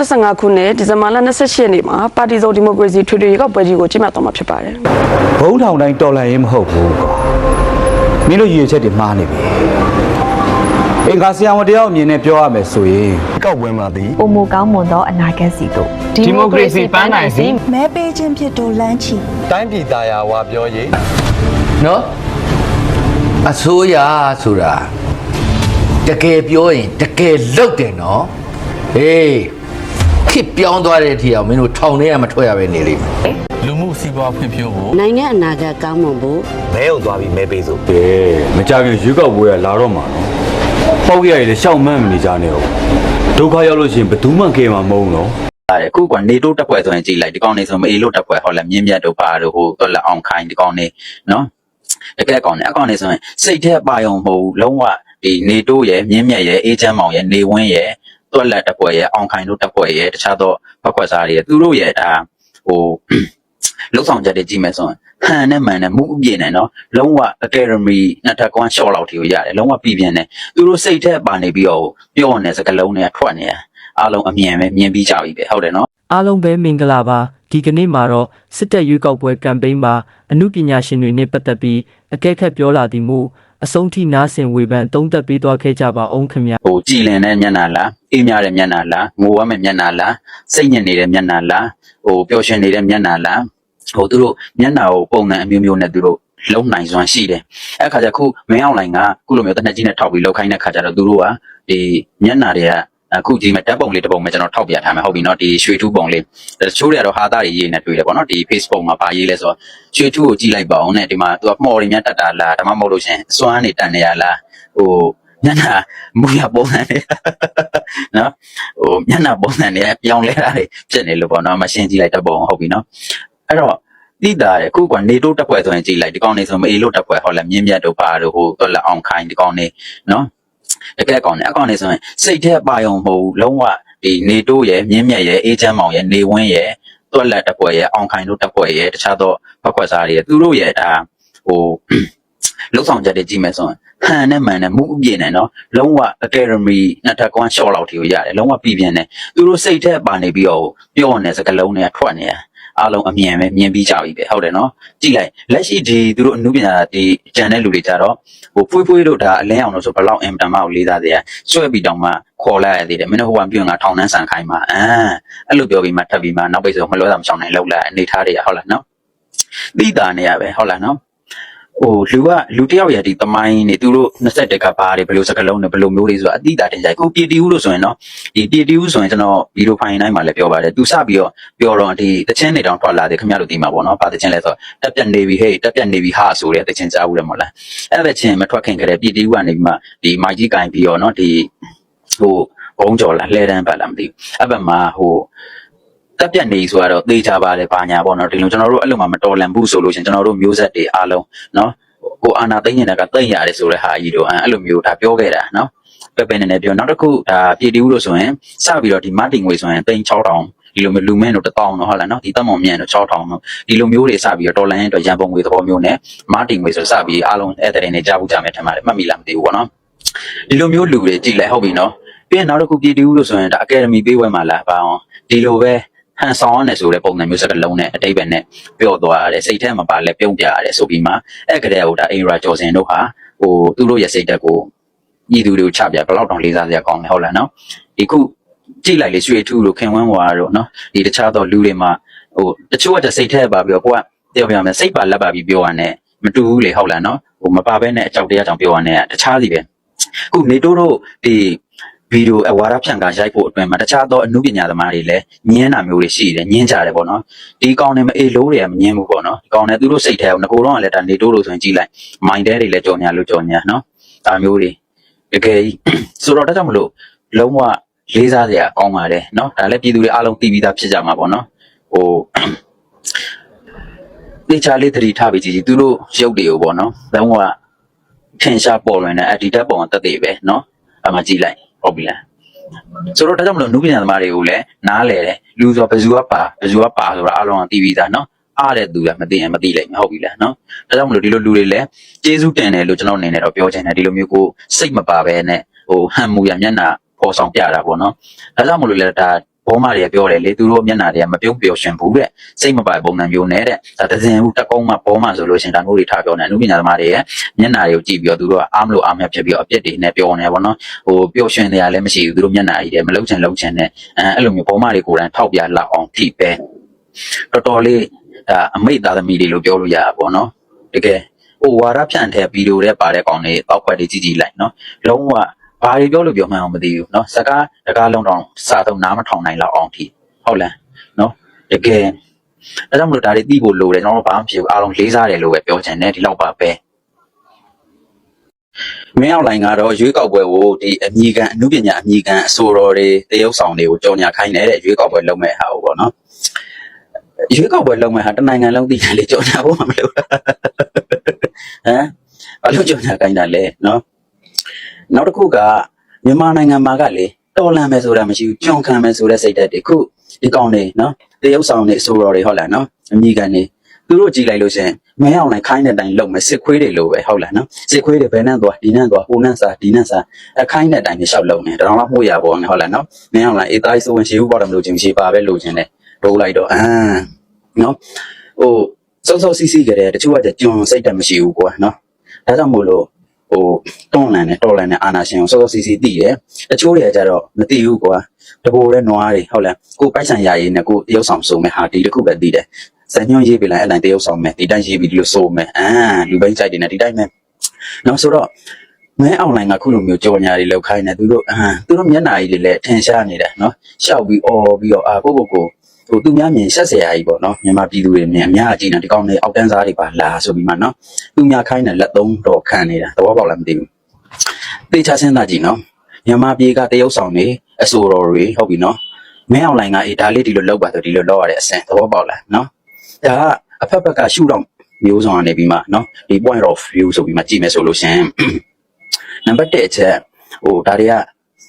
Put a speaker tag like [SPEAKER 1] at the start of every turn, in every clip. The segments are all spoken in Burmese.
[SPEAKER 1] 2025ခုနှစ်ဒီဇင်ဘာလ28ရက်နေ့မှာပါတီစုံဒီမိုကရေစီထွေထွေရွေးကောက်ပွဲကြီးကိုကျင်းပသွားမှာဖြစ်ပါတယ်
[SPEAKER 2] ဘုံထောင်တိုင်းတော်လှန်ရေးမဟုတ်ဘူးကွာမင်းတို့ရည်ရွယ်ချက်တွေမှားနေပြီအင်္ဂါဆရာဝန်တယောက်အမြင်နဲ့ပြောရမယ်ဆိုရင်
[SPEAKER 3] ကောက်ပွဲမှာသည်
[SPEAKER 4] ပုံမကောင်းမွန်သောအနာဂတ်စီတို့
[SPEAKER 5] ဒီမိုကရေစီပန်းနိုင်စီ
[SPEAKER 6] မဲပေးခြင်းဖြစ်တို့လမ်းချီ
[SPEAKER 3] တိုင်းပြည်သားယာဝါပြောရေး
[SPEAKER 7] နော်အစိုးရဆိုတာတကယ်ပြောရင်တကယ်လုပ်တယ်နော်ဟေး ခစ်ပြောင်းသွားတဲ့အထီအောင်မင်းတို့ထောင်ထဲကမထွက်ရပဲနေလိမ့်မယ်
[SPEAKER 3] လူမှုစီးပွားဖွံ့ဖြိုးဖို့
[SPEAKER 8] နိုင်ငံအနာဂတ်ကောင်းမွန်ဖို့
[SPEAKER 3] မဲုံသွားပြီးမဲပေးစို့
[SPEAKER 2] ကဲမကြခင်ရွေးကောက်ပွဲကလာတော့မှာနော်ပေါက်ရရည်လည်းရှောက်မှန်းမနေကြနဲ့ဟုတ်ဒုက္ခရောက်လို့ရှိရင်ဘယ်သူမှကဲမှာမဟုတ်နော်
[SPEAKER 9] ပါတယ်အခုကနေတိုးတက်ပွဲဆိုရင်ကြည်လိုက်ဒီကောင်နေဆိုမအေးလို့တက်ပွဲဟောလဲမြင်းမြတ်တို့ပါတို့ဟိုတော့လက်အောင်ခိုင်းဒီကောင်နေနော်တကယ်ကောင်နေအကောင်နေဆိုရင်စိတ်ထဲပါယုံမဟုတ်ဘူးလုံးဝဒီနေတိုးရဲ့မြင်းမြတ်ရဲ့အေးချမ်းမောင်ရဲ့နေဝင်းရဲ့ တော့လက်တက်ပွဲရဲ့အောင်ခိုင်းတို့တက်ပွဲရဲ့တခြားသောဖက်ခွက်စားတွေရဲ့သူတို့ရဲ့ဒါဟိုလုံဆောင်ချက်တွေကြည့်မယ်ဆိုရင်ဟန်နဲ့မှန်နဲ့မူအပြည့်နဲ့နော်လုံးဝ academy နှစ်ထပ်ကွမ်း short လောက်ထိကိုရတယ်လုံးဝပြည်ပြင်းတယ်သူတို့စိတ်ထဲပါနေပြီးတော့ပြောနေစကလုံးတွေကထွက်နေတယ်အားလုံးအမြင်ပဲမြင်ပြီးကြပြီပဲဟုတ်တယ်နော်
[SPEAKER 5] အားလုံးပဲမင်္ဂလာပါဒီကနေ့မှာတော့စစ်တပ်ရွေးကောက်ပွဲကမ်ပိန်းမှာအမှုပညာရှင်တွေနဲ့ပတ်သက်ပြီးအကဲခတ်ပြောလာသည်မို့ အဆုံးထိနားဆင်ဝေဖန်အသုံးသက်ပေးသွားခဲ့ကြပါအောင်ခင်ဗျာ
[SPEAKER 9] ဟိုကြည်လင်တဲ့မျက်နှာလားအေးမြတဲ့မျက်နှာလားငိုရမယ့်မျက်နှာလားစိတ်ညစ်နေတဲ့မျက်နှာလားဟိုပျော်ရွှင်နေတဲ့မျက်နှာလားဟိုသူတို့မျက်နှာကိုပုံစံအမျိုးမျိုးနဲ့သူတို့လုံးနိုင်စွမ်းရှိတယ်အဲ့ခါကျခုမင်းအောင်လိုင်ကခုလိုမျိုးတနက်ကြီးနဲ့ထောက်ပြီးလောက်ခိုင်းတဲ့ခါကျတော့သူတို့ကဒီမျက်နှာတွေက အခုဒီမဲ့ဓာတ်ပုံလေးတစ်ပုံပဲကျွန်တော်ထောက်ပြထားမယ်ဟုတ်ပြီနော်ဒီရွှေထူးပုံလေးတချို့တွေကတော့ဟာသားတွေရေးနေတွေ့တယ်ပေါ့နော်ဒီ Facebook မှာဗာရေးလဲဆိုတော့ရွှေထူးကိုကြည့်လိုက်ပါအောင်နဲ့ဒီမှာသူကမှော်တွေများတက်တာလားဒါမှမဟုတ်လို့ရှရင်အစွမ်းနေတန်နေရလားဟိုညနာမူရပုံစံနေနော်ဟိုညနာပုံစံနေပြောင်းလဲတာတွေဖြစ်နေလို့ပေါ့နော်မရှင်းကြည့်လိုက်တတ်ပုံဟုတ်ပြီနော်အဲ့တော့တိတာရခုကနေတိုးတက်ပွဲဆိုရင်ကြည့်လိုက်ဒီကောင်နေဆိုမအေးလို့တက်ပွဲဟောလဲမြင်းမြတ်တို့ပါတို့ဟိုတော့လက်အောင်ခိုင်းဒီကောင်နေနော် တကယ်ကောင်နေအကောင်နေဆိုရင်စိတ်ထဲပါယုံမဟုတ်ဘူးလုံးဝဒီနေတိုးရဲ့မြင်းမြတ်ရဲ့အေးချမ်းမောင်ရဲ့နေဝင်းရဲ့တွက်လက်တက်ပွဲရဲ့အောင်ခိုင်တို့တက်ပွဲရဲ့တခြားသောဖက်ခွက်စားတွေရဲ့သူတို့ရဲ့ဒါဟိုလုံဆောင်ချက်တွေကြည့်မယ်ဆိုရင်ဟန်နဲ့မှန်နဲ့မူအပြည့်နဲ့နော်လုံးဝ academy နှစ်ထပ်ကွမ်း short လောက်ထိကိုရတယ်လုံးဝပြည်ပြင်းတယ်သူတို့စိတ်ထဲပါနေပြီးတော့ပြောနေစကလုံးတွေကထွက်နေတယ် အားလုံးအမြင်ပဲမြင်ပြီးကြပြီပဲဟုတ်တယ်နော်ကြည့်လိုက်လက်ရှိဒီသူတို့အမှုပညာဒီကြံတဲ့လူတွေကြတော့ဟိုဖွေးဖွေးတို့ဒါအလင်းအောင်လို့ဆိုဘယ်လောက်အင်တန်မကိုလေးစားသေးရဆွဲပြီးတောင်မှခေါ်လိုက်ရသေးတယ်မင်းတို့ဟိုကပြုံကထောင်နှန်းဆန်ခိုင်းမှာအမ်အဲ့လိုပြောပြီးမှထပ်ပြီးမှနောက်ပိတ်ဆိုမလွဲတာမချောင်းနိုင်လောက်လာအနေထားတွေကဟုတ်လားနော်သိတာနေရပဲဟုတ်လားနော် ဟိုလူကလူတစ်ယောက်ရဲ့ဒီတမိုင်းနေသူတို့20တက်ကဘာတွေဘယ်လိုစကလုံးတွေဘယ်လိုမျိုးတွေဆိုတာအတိအတာတင်ကြိုက်ကိုပြည်တီဦးလို့ဆိုရင်နော်ဒီပြည်တီဦးဆိုရင်ကျွန်တော်ဗီဒီယိုဖိုင်တိုင်းမှာလည်းပြောပါတယ်သူစပြီးတော့ပြောတော့ဒီတချင်းတွေတောင်ထွက်လာတယ်ခင်ဗျားတို့ဒီမှာပေါ့နော်ဗာတချင်းလဲဆိုတက်ပြက်နေပြီဟေးတက်ပြက်နေပြီဟာဆိုတဲ့တချင်းကြားဘူးတယ်မဟုတ်လားအဲ့ဒါချင်းမထွက်ခင်ကြတဲ့ပြည်တီဦးကနေပြီးမှဒီမိုက်ကြီးကင်ပြီးတော့နော်ဒီဟိုဘုံကြော်လာလှဲတန်းပါလားမသိဘူးအဲ့ဘက်မှာဟို တက်ပြက်နေဆိုတော့သေချာပါတယ်ဘာညာပေါ့နော်ဒီလိုကျွန်တော်တို့အဲ့လိုမှမတော်လန်ဘူးဆိုလို့ရှင်ကျွန်တော်တို့မျိုးဆက်တွေအားလုံးနော်ကိုအာနာသိမ့်နေတာကသိမ့်ရတယ်ဆိုတဲ့ဟာကြီးတို့အဲ့လိုမျိုးဒါပြောခဲ့တာနော်ပဲပဲနေနေပြောနောက်တစ်ခုဒါပြည်တီဦးလို့ဆိုရင်စပြီးတော့ဒီမတင်ငွေဆိုရင်သိန်း6000ဒီလိုမျိုးလူမင်းတို့1000တော့ဟုတ်လားနော်ဒီတက်မောင်မြန်တို့6000တော့ဒီလိုမျိုးတွေစပြီးတော့ဒေါ်လာရင်းအတွက်ရန်ပုံငွေသဘောမျိုးနဲ့မတင်ငွေဆိုစပြီးအားလုံးအဲ့တဲ့နေကြားဘူးကြမယ်ထင်ပါတယ်မှတ်မိလားမသိဘူးပေါ့နော်ဒီလိုမျိုးလူတွေကြည့်လိုက်ဟုတ်ပြီနော်ပြီးရင်နောက်တစ်ခုပြည်တီဦးလို့ဆိုရင်ဒါအကယ်ဒမီပေးဝဲမှာလားပါအောင်ဒီလိုပဲ ဟန်ဆောင်ရတယ်ဆိုတဲ့ပုံစံမျိုးစကားလုံးနဲ့အတိတ်ပဲနဲ့ပြောသွားရတယ်စိတ်ထဲမှာပါလဲပြုံးပြရတယ်ဆိုပြီးမှအဲ့ကလေးကဟိုဒါအိရာကျော်စင်တို့ဟာဟိုသူတို့ရဲ့စိတ်တက်ကိုညီသူတွေကိုချပြဘယ်လောက်တောင်လေးစားစရာကောင်းလဲဟုတ်လားနော်ဒီခုကြည့်လိုက်လေရွှေထူးတို့ခင်ဝန်းဝါတို့နော်ဒီတခြားသောလူတွေမှာဟိုတချို့ကစိတ်ထဲပါပြီးတော့ကိုကပြောပြမယ်စိတ်ပါလက်ပါပြီးပြောရတဲ့မတူဘူးလေဟုတ်လားနော်ဟိုမပါဘဲနဲ့အကြောက်တရားကြောင့်ပြောရတဲ့တခြားစီပဲခုနေတိုးတို့ဒီ ဗီဒီယိုအဝါဒဖြန့်ကရိုက်ဖို့အတွင်မှာတခြားသောအမှုပညာသမားတွေလည်းညင်းတာမျိုးတွေရှိတယ်ညင်းကြတယ်ပေါ့နော်ဒီကောင်တွေမအေးလို့တွေကမညင်းဘူးပေါ့နော်ဒီကောင်တွေသူတို့စိတ်ထဲကိုငကိုတော့ကလည်းဒါနေတိုးလို့ဆိုရင်ကြည့်လိုက်မိုင်းတဲတွေလည်းကြော်ညာလို့ကြော်ညာနော်ဒါမျိုးတွေတကယ်ကြီးဆိုတော့ဒါကြောင့်မလို့လုံးဝလေးစားစရာကောင်းပါတယ်နော်ဒါလည်းပြည်သူတွေအားလုံးသိပြီးသားဖြစ်ကြမှာပေါ့နော်ဟိုတေချာလေးသတိထားပြီးကြည့်ကြည့်သူတို့ရုပ်တွေကိုပေါ့နော်လုံးဝထင်ရှားပေါ်လွင်တဲ့အဒီတက်ပုံတက်သေးပဲနော်အမှကြည့်လိုက် ဟုတ်ပြီလားဆိုတော့ဒါကြောင့်မလို့နုပညာသမားတွေကိုလည်းနားလဲတယ်လူဆိုဘယ်သူကပါဘယ်သူကပါဆိုတာအားလုံးကသိပြီးသားနော်အားတဲ့သူကမသိရင်မသိလိုက်မဟုတ်ပြီလားနော်ဒါကြောင့်မလို့ဒီလိုလူတွေလည်းကျေးဇူးတင်တယ်လို့ကျွန်တော်အနေနဲ့တော့ပြောချင်တယ်ဒီလိုမျိုးကိုစိတ်မပါဘဲနဲ့ဟိုဟန်မူရမျက်နှာပေါ်ဆောင်ပြတာပေါ့နော်ဒါကြောင့်မလို့လည်းဒါ ဘဘောမတွေကပြောတယ်လေသူတို့မျက်နှာတွေကမပြုံးပျော်ရွှင်ဘူးတဲ့စိတ်မပိုင်ပုံစံမျိုးနဲ့တဲ့ဒါတစင်ဦးတက်ကုန်းမှဘောမဆိုလို့ရှရင်ဒါမျိုးတွေထားပြောနေအမှုပညာသမားတွေရဲ့မျက်နှာတွေကိုကြည့်ပြီးတော့သူတို့ကအားမလို့အားမရဖြစ်ပြီးတော့အပြစ်တွေနဲ့ပြောနေတယ်ဗောနော်ဟိုပျော်ရွှင်တရားလည်းမရှိဘူးသူတို့မျက်နှာကြီးတွေမလုံးချင်လုံးချင်နဲ့အဲအဲ့လိုမျိုးဘောမတွေကိုယ်တိုင်ထောက်ပြလောက်အောင်ထိပဲတော်တော်လေးဒါအမိတ်သားသမီးတွေလို့ပြောလို့ရတာဗောနော်တကယ်ဟိုဝါရဖြန့်တဲ့ဗီဒီယိုတွေပါတဲ့ကောင်တွေတောက်ခွက်တွေကြည့်ကြည့်လိုက်နော်လုံးဝ ဘာတွေပြောလို့ပြောမှန်းအောင်မသိဘူးနော်စကားတကားလုံးတော့စာသုံးနားမထောင်နိုင်လောက်အောင်ထိဟုတ်လားနော်တကယ်အဲကြောင့်မလို့ဒါတွေသိဖို့လိုတယ်ကျွန်တော်တို့ဘာမှမဖြစ်ဘူးအားလုံးလေးစားတယ်လို့ပဲပြောချင်တယ်ဒီလောက်ပါပဲမင်းအောင်လိုင်းကတော့ရွေးကောက်ပွဲကိုဒီအမိကန်အမှုပညာအမိကန်အစိုးရတွေတရုပ်ဆောင်တွေကိုကြော်ညာခိုင်းနေတဲ့ရွေးကောက်ပွဲလုပ်မဲ့ဟာကိုပေါ့နော်ရွေးကောက်ပွဲလုပ်မဲ့ဟာတနိုင်ငံလုံးသိတယ်လေကြော်ညာဖို့မမလို့ဟမ်ဘာလို့ကြော်ညာခိုင်းတာလဲနော် နောက်တစ်ခုကမြန်မာနိုင်ငံမှာကလေတော်လန်မယ်ဆိုတာမရှိဘူးကြုံခံမယ်ဆိုတဲ့စိတ်ဓာတ်တွေခုဒီကောင်တွေနော်တရုပ်ဆောင်တွေအစိုးရတွေဟုတ်လားနော်အမိကန်တွေသူတို့ကြည်လိုက်လို့ရှရင်မင်းအောင်လိုက်ခိုင်းတဲ့အတိုင်းလုပ်မယ်စစ်ခွေးတွေလိုပဲဟုတ်လားနော်စစ်ခွေးတွေဘယ်နဲ့သွားဒီနဲ့သွားဟိုနဲ့စားဒီနဲ့စားအခိုင်းတဲ့အတိုင်းနေလျှောက်လုပ်နေတတော်တော့မှုရပေါ်နေဟုတ်လားနော်မင်းအောင်လိုက်အေးသားဆိုဝင်ရှိဘူးပေါ်တယ်မလို့ချင်းရှိပါပဲလို့ချင်းတယ်ဒိုးလိုက်တော့အာနော်ဟိုစောစောစီးစီးကြတဲ့တချို့ကကြုံစိတ်တက်မရှိဘူးကွာနော်ဒါကြောင့်မို့လို့ ဟိုတွန်းလန်နဲ့တော်လန်နဲ့အာနာရှင်ကိုစောစောစီးစီးသိတယ်တချို့တွေကကြတော့မသိဘူးကွာတပိုတဲ့နွားတွေဟုတ်လားကိုပိုက်ဆံရရည်နဲ့ကိုတရုပ်ဆောင်စုံမဲ့ဟာဒီတစ်ခုပဲသိတယ်စံညွှန်းရေးပြလိုက်အဲ့တိုင်းတရုပ်ဆောင်မဲ့ဒီတိုင်းရေးပြီးဒီလိုစုံမဲ့အာလူပိုင်းကြိုက်တယ်နဲ့ဒီတိုင်းမဲ့နောက်ဆိုတော့မဲအွန်လိုင်းကခုလိုမျိုးကြော်ညာတွေလောက်ခိုင်းနေသူတို့အာသူတို့မျက်နှာကြီးတွေလည်းထင်ရှားနေတယ်နော်ရှောက်ပြီးအော်ပြီးတော့အာကိုကိုကို ဟိုသူများမြင်ဆက်ဆရာကြီးပေါ့နော်မြန်မာပြည်သူတွေမြင်အများအကျဉ်းတာဒီကောင်တွေအောက်တန်းစားတွေပါလာဆိုပြီးမှနော်သူများခိုင်းတဲ့လက်သုံးတော်ခံနေတာသဘောပေါက်လားမသိဘူးသေချာစဉ်းစားကြည့်နော်မြန်မာပြည်ကတရုတ်ဆောင်တွေအစိုးရတွေဟုတ်ပြီနော်မင်းအောင်လိုင်ကအေးဒါလေးဒီလိုလောက်ပါဆိုဒီလိုလောက်ရတဲ့အဆင့်သဘောပေါက်လားနော်ဒါကအဖက်ဖက်ကရှုတော့မျိုးဆောင်နေပြီးမှနော်ဒီ point of view ဆိုပြီးမှကြည့်မယ်ဆိုလို့ရှင်နံပါတ်1အချက်ဟိုဒါတွေက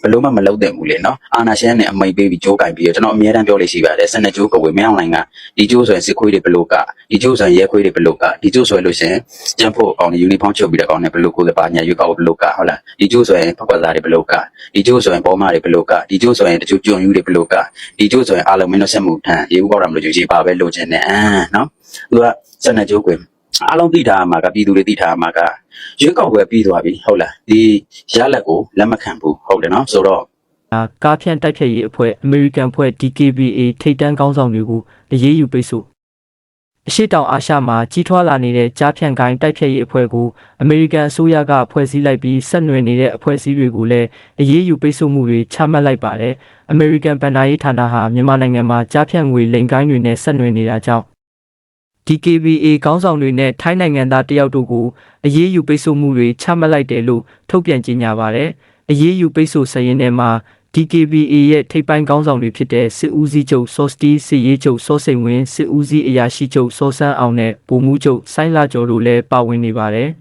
[SPEAKER 9] ဘယ်လို့မှမလုပ်တဲ့ဘူးလေနော်အာနာရှင်နဲ့အမိတ်ပေးပြီးကြိုးကင်ပြီးတော့ကျွန်တော်အများတမ်းပြောလို့ရှိပါတယ်စနေကြိုးကဝေမင်းအောင်လိုင်းကဒီကြိုးဆိုရင်စစ်ခွေးတွေဘယ်လို့ကဒီကြိုးဆိုရင်ရဲခွေးတွေဘယ်လို့ကဒီကြိုးဆိုရင်လို့ရှင်ကျန်းဖို့အောင်ယူနီဖောင်းချုပ်ပြီးတဲ့ကောင်နဲ့ဘယ်လို့ကိုယ်ကပါညာရွေးကောက်ဘယ်လို့ကဟုတ်လားဒီကြိုးဆိုရင်ဖက်ကွက်သားတွေဘယ်လို့ကဒီကြိုးဆိုရင်ဘောမတွေဘယ်လို့ကဒီကြိုးဆိုရင်တချို့ကြုံယူတွေဘယ်လို့ကဒီကြိုးဆိုရင်အားလုံးမင်းတို့ဆက်မှုထန်ရေဦးပေါက်တာမလို့ယူကြည့်ပါပဲလို့ခြင်းနဲ့အာနော်သူကစနေကြိုးကွယ် အားလုံးသိထားမှာကပြည်သူတွေသိထားမှာကရွေးကောက်ပွဲပြီးသွားပြီဟုတ်လားဒီရလက်ကိုလက်မခံဘူးဟုတ်တယ်နော်ဆိုတော့
[SPEAKER 5] ဒါကားဖြန့်တိုက်ဖြတ်ရေးအဖွဲ့အမေရိကန်အဖွဲ့ DKBA ထိပ်တန်းခေါင်းဆောင်တွေကိုအရေးယူပိတ်ဆို့အရှိတောင်အာရှမှာကြီးထွားလာနေတဲ့ကြားဖြန့်ကိုင်းတိုက်ဖြတ်ရေးအဖွဲ့ကိုအမေရိကန်အစိုးရကဖွဲ့စည်းလိုက်ပြီးဆက်နွယ်နေတဲ့အဖွဲ့အစည်းတွေကိုလည်းအရေးယူပိတ်ဆို့မှုတွေချမှတ်လိုက်ပါတယ်အမေရိကန်ဗန်ဒါရေးဌာနဟာမြန်မာနိုင်ငံမှာကြားဖြန့်ငွေလိမ်ကိုင်းတွေနဲ့ဆက်နွယ်နေတာကြောင့် DKBA ခေါင်းဆောင်တွေနဲ့ထိုင်းနိုင်ငံသားတယောက်တို့ကိုအရေးယူပိတ်ဆို့မှုတွေချမှတ်လိုက်တယ်လို့ထုတ်ပြန်ကြေညာပါတယ်။အရေးယူပိတ်ဆို့စရင်ထဲမှာ DKBA ရဲ့ထိပ်ပိုင်းခေါင်းဆောင်တွေဖြစ်တဲ့စစ်ဦးစီးချုပ်စောစတီစစ်ရေးချုပ်စောစိန်ဝင်းစစ်ဦးစီးအရာရှိချုပ်စောစန်းအောင်နဲ့ဗိုလ်မှူးချုပ်ဆိုင်းလာကျော်တို့လည်းပါဝင်နေပါတယ်။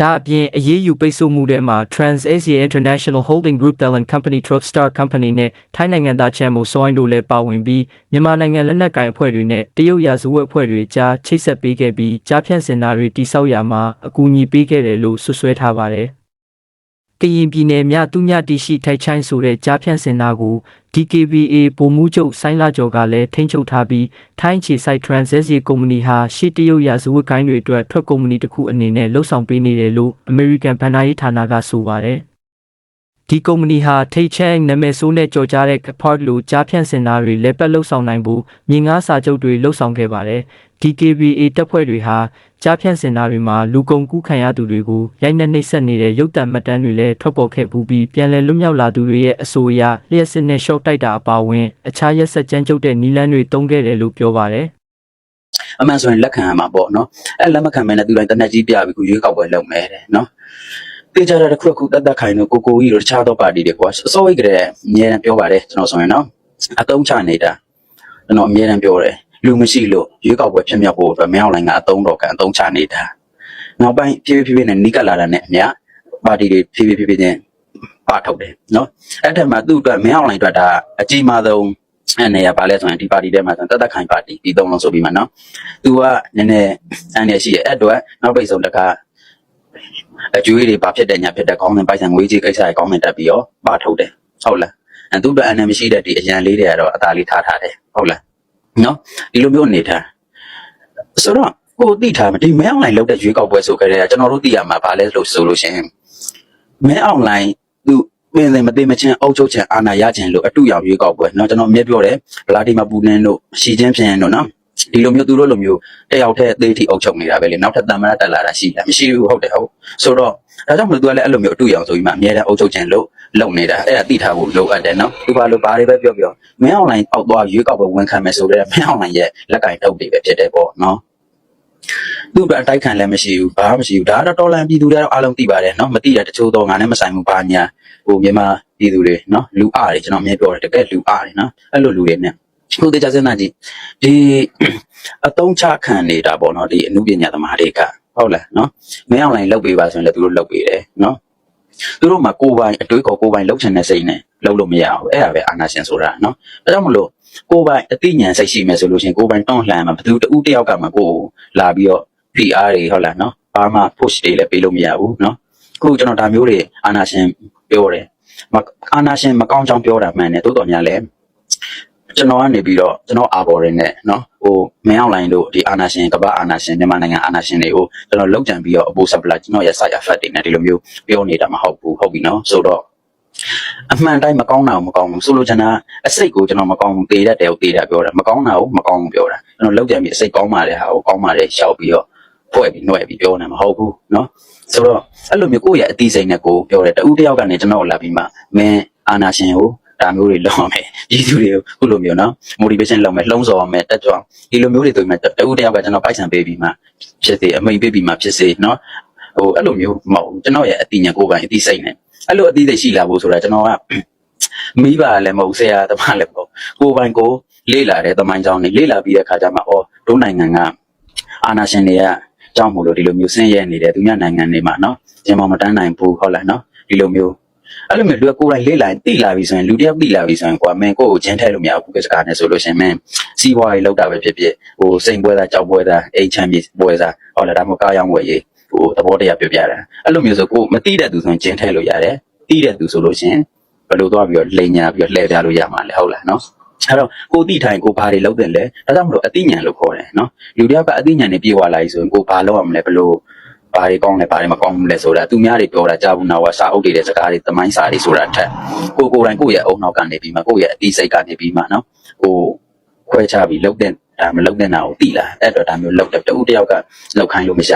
[SPEAKER 5] ဒါအပြင်အရေးယူပိတ်ဆို့မှုတွေမှာ Trans-Asia International Holding Group Talent Company Truckstar Company နဲ့ထိုင်းနိုင်ငံသားချမ်းမိုဆိုင်းတို့လည်းပါဝင်ပြီးမြန်မာနိုင်ငံလက်နက်ကိုင်အဖွဲ့တွေနဲ့တရုတ်ရာဇဝတ်အဖွဲ့တွေကြားချိတ်ဆက်ပေးခဲ့ပြီးကြားဖြန့်စင်တာတွေတိစောက်ရာမှာအကူအညီပေးခဲ့တယ်လို့ဆွဆွဲထားပါတယ်။ကရင်ပြည်နယ်မြတူးမြတီရှိထိုက်ချိုင်းဆိုတဲ့ကြားဖြန့်စင်တာကို DKBA ပုံမှုချုပ်ဆိုင်းလာကျော်ကလည်းထိန်းချုပ်ထားပြီးထိုင်းချီဆိုင် Transasia ကုမ္ပဏီဟာရှေ့တရုတ်ရာဇဝတ်ကိုင်းတွေအတွက်ထွက်ကုမ္ပဏီတစ်ခုအနေနဲ့လှုပ်ဆောင်ပေးနေတယ်လို့ American ဘဏ္ဍာရေးဌာနကဆိုပါတယ်။ ဒီကုမ္ပဏီဟာထိတ်ချန်နာမည်ဆိုးနဲ့ကြော်ကြားတဲ့ Capart လိုကြားဖြန့်စင်တာတွေလက်ပတ်လှုပ်ဆောင်နိုင်ဖို့မြင်ငါစာချုပ်တွေလှုပ်ဆောင်ခဲ့ပါတယ်။ DKBA တပ်ဖွဲ့တွေဟာကြားဖြန့်စင်တာတွေမှာလူကုန်ကူးခံရသူတွေကိုရိုက်နှက်နှိပ်စက်နေတဲ့ရုပ်တံမှတ်တမ်းတွေလည်းထွက်ပေါ်ခဲ့ပူးပြီးပြန်လည်လွတ်မြောက်လာသူတွေရဲ့အဆိုအရလျှက်စစ်နဲ့ရှော့တိုက်တာအပါအဝင်အခြားရက်ဆက်ကြမ်းကြုတ်တဲ့နီလန်းတွေတုံးခဲ့တယ်လို့ပြောပါတယ်
[SPEAKER 9] အမှန်ဆိုရင်လက်ခံရမှာပေါ့နော်အဲလက်မခံမဲနဲ့သူတိုင်းတနက်ကြီးပြပြီးကိုရွေးကောက်ပွဲလုပ်မယ်တဲ့နော် တေချာတာတစ်ခုခုတတ်တတ်ခိုင်တို့ကိုကိုကြီးတို့တခြားသောပါတီတွေကွာအစိုးရကလည်းအများနဲ့ပြောပါတယ်ကျွန်တော်ဆိုရင်နော်အတုံးချနေတာကျွန်တော်အများနဲ့ပြောတယ်လူမရှိလို့ရွေးကောက်ပွဲဖြစ်မြောက်ဖို့အတွက်မင်းအောင်လိုင်းကအတုံးတော်ကအတုံးချနေတာနောက်ပိုင်းဖြည်းဖြည်းဖြည်းနဲ့နီးကပ်လာတာနဲ့အများပါတီတွေဖြည်းဖြည်းဖြည်းဖြည်းချင်းပါထုတ်တယ်နော်အဲ့ထက်မှသူ့အတွက်မင်းအောင်လိုင်းအတွက်ဒါအကြီးမားဆုံးအဲ့နေရာပါလဲဆိုရင်ဒီပါတီထဲမှာဆိုရင်တတ်တတ်ခိုင်ပါတီဒီသုံးလုံးဆိုပြီးမှနော်သူကနည်းနည်းအဲ့နေရှိရဲ့အဲ့တော့နောက်ပိတ်ဆုံးတက အကျွေးတွေပါဖြစ်တဲ့ညာဖြစ်တဲ့ကောင်းတဲ့ပိုက်ဆံငွေကြီးကိစ္စတွေကောင်းတဲ့တက်ပြီးတော့ပါထုတ်တယ်ဟုတ်လား အဲသူ့အတွက်အနံမရှိတဲ့ဒီအရန်လေးတွေကတော့အသာလေးထားထားတယ်ဟုတ်လားနော်ဒီလိုမျိုးအနေထားဆိုတော့ကိုသိထားမဒီမဲအွန်လိုင်းလောက်တဲ့ရွေးကောက်ပွဲဆိုကြတဲ့ကျွန်တော်တို့သိရမှာဗာလဲလို့ဆိုလို့ရှိရင်မဲအွန်လိုင်းသူပင်စင်မသိမချင်းအုပ်ချုပ်ခြင်းအာဏာရခြင်းလို့အတူရောင်ရွေးကောက်ပွဲเนาะကျွန်တော်မြဲပြောတယ်ဗလာဒီမာပူနန်တို့ရှီချင်းဖြင်းတို့เนาะ ဒီလိုမျိုးသူတို့လိုမျိုးတယောက်တည်းအသေးထိအုပ်ချုပ်နေတာပဲလေနောက်ထပ်တမ္မရတက်လာတာရှိလားမရှိဘူးဟုတ်တယ်ဟုတ်ဆိုတော့ဒါကြောင့်မလို့သူကလည်းအဲ့လိုမျိုးအတူရအောင်ဆိုပြီးမှအများအားအုပ်ချုပ်ခြင်းလို့လုပ်နေတာအဲ့ဒါသိထားဖို့လိုအပ်တယ်နော်သူဘာလို့ဘာတွေပဲပြောပြောမင်း online အောက်သွားရွေးကောက်ပွဲဝင်ခံမယ်ဆိုတော့မင်း online ရဲ့လက်ကင်တုပ်တွေပဲဖြစ်တယ်ပေါ့နော်သူ့အတွက်အတိုက်ခံလည်းမရှိဘူးဘာမှမရှိဘူးဒါကတော့တော်လန်ပြည်သူတွေတော့အားလုံးသိပါတယ်နော်မသိတဲ့တချို့တော့ငါနဲ့မဆိုင်ဘူးဘာညာဟိုမြန်မာပြည်သူတွေနော်လူအားတွေကျွန်တော်အမြဲပြောတယ်တကယ်လူအားတွေနော်အဲ့လိုလူတွေနဲ့ ခုတကြစင်းနာကြီးဒီအတုံးချခံနေတာပေါ့နော်ဒီအမှုပညာသမားတွေကဟုတ်လားနော်မင်းအွန်လိုင်းလောက်ပေးပါဆိုရင်လည်းသူတို့လောက်ပေးတယ်နော်သူတို့မှာကိုပိုင်အတွေးခေါ်ကိုပိုင်လောက်ချင်တဲ့စိတ်နဲ့လောက်လို့မရဘူးအဲ့ဒါပဲအာနာရှင်ဆိုတာနော်ဒါကြောင့်မလို့ကိုပိုင်အသိဉာဏ်စိတ်ရှိမယ်ဆိုလို့ရှင်ကိုပိုင်တွန့်လှန်မှာဘသူတူတယောက်ကမှကိုလာပြီးတော့ PR တွေဟုတ်လားနော်ဘာမှ push တွေလည်းပေးလို့မရဘူးနော်ခုကျွန်တော်ဒါမျိုးတွေအာနာရှင်ပြောတယ်အာနာရှင်မကောင်းကြောင်းပြောတာမှန်တယ်တိုးတော်များလည်း ကျွန်တော်ကနေပြီးတော့ကျွန်တော်အာဘော်တွေနဲ့နော်ဟိုမင်းအောင်လိုင်းတို့ဒီအာနာရှင်ကမ္ဘာအာနာရှင်မြန်မာနိုင်ငံအာနာရှင်တွေကိုကျွန်တော်လောက်ကြံပြီးတော့အပိုးဆပ်လာကျွန်တော်ရဲ့စာရဖတ်တွေနဲ့ဒီလိုမျိုးပြောနေတာမဟုတ်ဘူးဟုတ်ပြီနော်ဆိုတော့အမှန်တိုင်းမကောင်းတာကိုမကောင်းဘူးဆိုလိုချင်တာအစိတ်ကိုကျွန်တော်မကောင်းဘူးတေးတတ်တယ်ကိုတေးတာပြောတာမကောင်းတာကိုမကောင်းဘူးပြောတာကျွန်တော်လောက်ကြံပြီးအစိတ်ကောင်းပါတဲ့ဟာကိုကောင်းပါတယ်ရှောက်ပြီးတော့ ဖွဲ့ပြီးနှွဲပြီးပြောနေမှာမဟုတ်ဘူးเนาะဆိုတော့အဲ့လိုမျိုးကိုယ့်ရဲ့အသိစိတ်နဲ့ကိုပြောတယ်တူတယောက်ကနေကျွန်တော်လာပြီးမှမင်းအာနာရှင်ကို ဒါမျိုးတွေလုပ်အောင်မယ်ပြည်သူတွေကိုခုလိုမျိုးနော် motivation လုပ်မယ်လှုံ့ဆော်အောင်မယ်တက်ကြွအောင်ဒီလိုမျိုးတွေဆိုရင်တဦးတယောက်ကကျွန်တော်ပိုက်ဆံပေးပြီးမှဖြစ်စေအမိန်ပေးပြီးမှဖြစ်စေနော်ဟိုအဲ့လိုမျိုးမဟုတ်ဘူးကျွန်တော်ရဲ့အတိညာကိုယ်ပိုင်အတိစိတ်နဲ့အဲ့လိုအတိစိတ်ရှိလာဖို့ဆိုတာကျွန်တော်ကမိပါလည်းမဟုတ်ဆရာသမားလည်းမဟုတ်ကိုယ်ပိုင်ကိုလေ့လာတဲ့သမိုင်းကြောင်းတွေလေ့လာပြီးတဲ့အခါကျမှအော်တို့နိုင်ငံကအာဏာရှင်တွေကကြောက်မှုလို့ဒီလိုမျိုးဆင်းရဲနေတယ်သူများနိုင်ငံတွေမှာနော်ဂျင်မောင်မတန်းနိုင်ဘူးဟုတ်လားနော်ဒီလိုမျိုး အဲ့လိုမျိုးလူကကိုယ်တိုင်လေ့လာရင်သိလာပြီဆိုရင်လူတစ်ယောက်သိလာပြီဆိုရင်ကွာမင်းကိုယ့်ကိုဂျင်းထဲလို့မရဘူးကစကားနဲ့ဆိုလို့ရှိရင်မင်းစီးပွားရေးလောက်တာပဲဖြစ်ဖြစ်ဟိုစိန်ပွဲသားကြောက်ပွဲသားအိမ်ချမ်းမြေပွဲသားဟုတ်လားဒါမှမဟုတ်ကားရောင်းဝယ်ရေးဟိုသဘောတရားပြောပြတာအဲ့လိုမျိုးဆိုကိုယ်မသိတဲ့သူဆိုရင်ဂျင်းထဲလို့ရတယ်သိတဲ့သူဆိုလို့ရှိရင်ဘယ်လိုသွားပြီးတော့လိန်ညာပြီးတော့လှည့်ပြလို့ရမှာလဲဟုတ်လားနော်အဲ့တော့ကိုတိထိုင်ကိုဘာတွေလုပ်တယ်လဲဒါကြောင့်မလို့အသိဉာဏ်လို့ခေါ်တယ်နော်လူတယောက်ကအသိဉာဏ်နဲ့ပြေဝလာပြီဆိုရင်ကိုဘာလုပ်ရမလဲဘယ်လို ဘာတွေကောင်းလဲဘာတွေမကောင်းဘူးလဲဆိုတာသူများတွေပြောတာကြားဘူးနာဝါစာအုပ်တွေတဲ့စကားတွေသမိုင်းစာတွေဆိုတာထက်ကိုကိုယ်တိုင်ကိုယ့်ရဲ့အုံနောက်ကနေပြီးမှကိုယ့်ရဲ့အသိစိတ်ကနေပြီးမှနော်ဟိုခွဲခြားပြီးလုတ်တဲ့ဒါမလုတ်တဲ့နာကိုတိလာအဲ့တော့ဒါမျိုးလုတ်တဲ့တူတယောက်ကလောက်ခိုင်းလို့မရ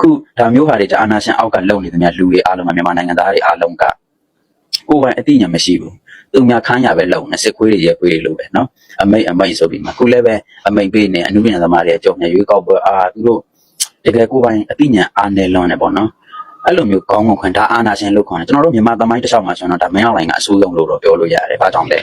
[SPEAKER 9] ခုဒါမျိုးဟာတွေဒါအာနာရှင်အောက်ကလုံနေသမျှလူတွေအားလုံးကမြန်မာနိုင်ငံသားတွေအားလုံးကကိုယ်ပိုင်အသိဉာဏ်မရှိဘူးသူများခန်းရပဲလုံနေစစ်ခွေးတွေရဲခွေးတွေလိုပဲနော်အမိတ်အမိတ်ဆိုပြီးမှခုလည်းပဲအမိတ်ပေးနေအမှုပညာသမားတွေအကြောင်းများရွေးကောက်ပွဲအာသူတို့ တကယ်ကိုယ်ပိုင်အသိဉာဏ်အားနည်းလွန်းတယ်ပေါ့နော်အဲ့လိုမျိုးကောင်းမွန်ခွင့်ဒါအာနာရှင်လို့ခေါ်တယ်ကျွန်တော်တို့မြန်မာသမိုင်းတစ်လျှောက်မှာဆိုတော့ဒါမင်းအောင်လိုင်ကအဆိုးဆုံးလို့တော့ပြောလို့ရတယ်ဘာကြောင့်လဲ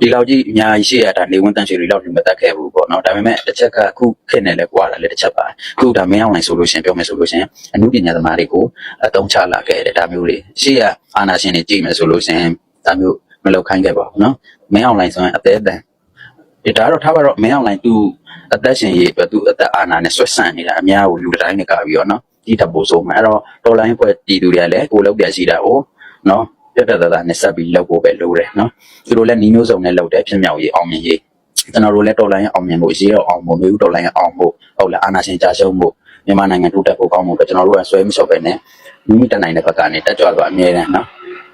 [SPEAKER 9] ဒီလောက်ကြီးအများကြီးရှေ့ရတာနေဝန်တန်ချေတွေလောက်ပြီးမတက်ခဲ့ဘူးပေါ့နော်ဒါပေမဲ့တစ်ချက်ကအခုခက်နေလဲကွာတာလဲတစ်ချက်ပါအခုဒါမင်းအောင်လိုင်ဆိုလို့ရှင်ပြောမယ်ဆိုလို့ရှင်အမှုပညာသမားတွေကိုအတုံးချလာခဲ့တယ်ဒါမျိုးတွေရှေ့ရအာနာရှင်တွေကြည့်မယ်ဆိုလို့ရှင်ဒါမျိုးမလောက်ခိုင်းခဲ့ပါဘူးနော်မင်းအောင်လိုင်ဆိုရင်အသေးအတန်ဒါတော့ထားပါတော့မင်းအောင်လိုင်သူ့ အသက်ရှင်ရေးအတွက်သူ့အသက်အာဏာနဲ့ဆွဆန့်နေတာအများကိုလူတိုင်းနေကပြီးတော့နော်တိတက်ဖို့ဆုံးမှာအဲ့တော့တော်လိုင်းဖွဲ့တည်သူတွေကလည်းကိုလောက်ပြန်ရှိတာကိုနော်ပြတ်ပြတ်သားသားနဲ့ဆက်ပြီးလုပ်ဖို့ပဲလိုတယ်နော်သူတို့လည်းညီမျိုးစုံနဲ့လုပ်တယ်ဖြစ်မြောက်ရေးအောင်မြင်ရေးကျွန်တော်တို့လည်းတော်လိုင်းအောင်မြင်ဖို့ရေးတော့အောင်ဖို့မျိုးတော်လိုင်းအောင်ဖို့ဟုတ်လားအာဏာရှင်ကြာရှုံးဖို့မြန်မာနိုင်ငံတိုးတက်ဖို့ကောင်းဖို့ပဲကျွန်တော်တို့ကဆွဲမလျှော့ပဲနဲ့မိမိတန်နိုင်တဲ့ဘက်ကနေတက်ကြွသွားအမြဲတမ်းနော်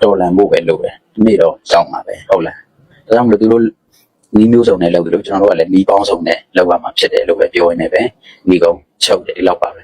[SPEAKER 9] တော်လန်ဖို့ပဲလိုတယ်ဒီနေ့တော့ကြောက်ပါပဲဟုတ်လားဒါကြောင့်မလို့သူတို့ နီးမျိုးစုံနဲ့လုပ်တယ်လို့ကျွန်တော်တို့ကလည်းနီးပေါင်းစုံနဲ့လုပ်ရမှာဖြစ်တယ်လို့ပဲပြောရင်းနဲ့ပဲညီကုန်းချုပ်တယ်ဒီလောက်ပါပဲ